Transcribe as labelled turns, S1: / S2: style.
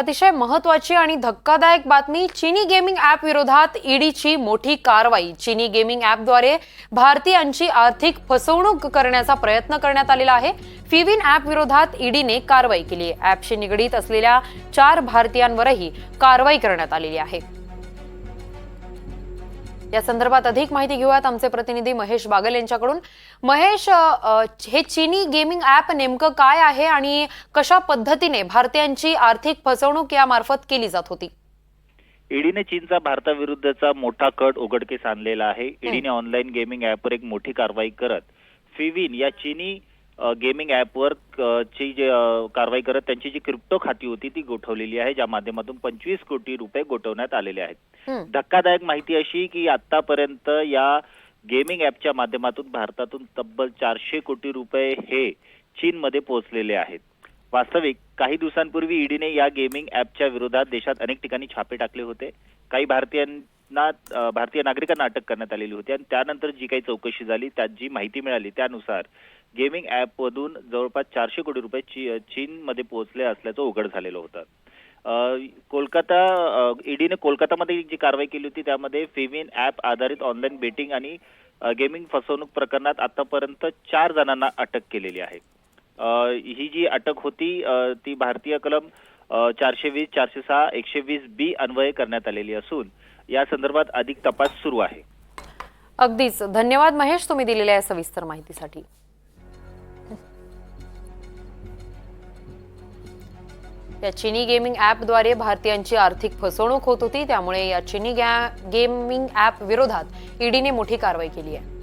S1: अतिशय महत्वाची आणि धक्कादायक बातमी चिनी गेमिंग ऍप विरोधात ईडीची मोठी कारवाई. चिनी गेमिंग ऍपद्वारे भारतीयांची आर्थिक फसवणूक करण्याचा प्रयत्न करण्यात आलेला आहे. फिविन ऍप विरोधात ईडीने कारवाई केली आहे. ऍपशी निगडीत असलेल्या चार भारतीयांवरही कारवाई करण्यात आलेली आहे. या संदर्भात अधिक माहिती घेऊयात आमचे प्रतिनिधी महेश बागल यांच्याकडून. महेश हे चिनी गेमिंग ऍप नेमकं काय आहे आणि कशा पद्धतीने भारतीयांची आर्थिक फसवणूक यामार्फत केली जात होती?
S2: ईडीने चीनचा भारताविरुद्धचा मोठा कट उघडकीस आणलेला आहे. ईडीने ऑनलाईन गेमिंग ऍपवर एक मोठी कारवाई करत फिविन या चिनी गेमिंग ऍपवर अ, ची जे कारवाई करत त्यांची जी क्रिप्टो खाती होती ती गोठवलेली आहे ज्या माध्यमातून पंचवीस कोटी रुपये गोठवण्यात आलेले आहेत. धक्कादायक माहिती अशी की आतापर्यंत या गेमिंग ऍपच्या माध्यमातून भारतातून तब्बल चारशे कोटी रुपये हे चीनमध्ये पोहोचलेले आहेत. वास्तविक काही दिवसांपूर्वी ईडीने या गेमिंग ऍपच्या विरोधात देशात अनेक ठिकाणी छापे टाकले होते. काही भारतीयांना भारतीय नागरिकांना अटक करण्यात आलेली होती आणि त्यानंतर जी काही चौकशी झाली त्यात जी माहिती मिळाली त्यानुसार गेमिंग ॲपमधून जवळपास चारशे कोटी रुपये ची चीनमध्ये पोहोचले असल्याचं उघड झालेलं होतं. कोलकाता ईडीने कोलकातामध्ये जी कारवाई केली होती त्यामध्ये फिमिन ॲप आधारित ऑनलाईन बेटिंग आणि गेमिंग फसवणूक प्रकरणात आतापर्यंत चार जणांना अटक केलेली आहे. ही जी अटक होती ती भारतीय कलम चारशे वीस चारशे सहा एकशे वीस बी अन्वये करण्यात आलेली असून या संदर्भात अधिक तपास सुरू आहे.
S1: अगदीच. धन्यवाद महेश तुम्ही दिलेल्या या सविस्तर माहितीसाठी. या चिनी गेमिंग ॲपद्वारे भारतीयांची आर्थिक फसवणूक होत होती त्यामुळे या चिनी गॅ- गेमिंग ॲप विरोधात ईडीने मोठी कारवाई केली आहे.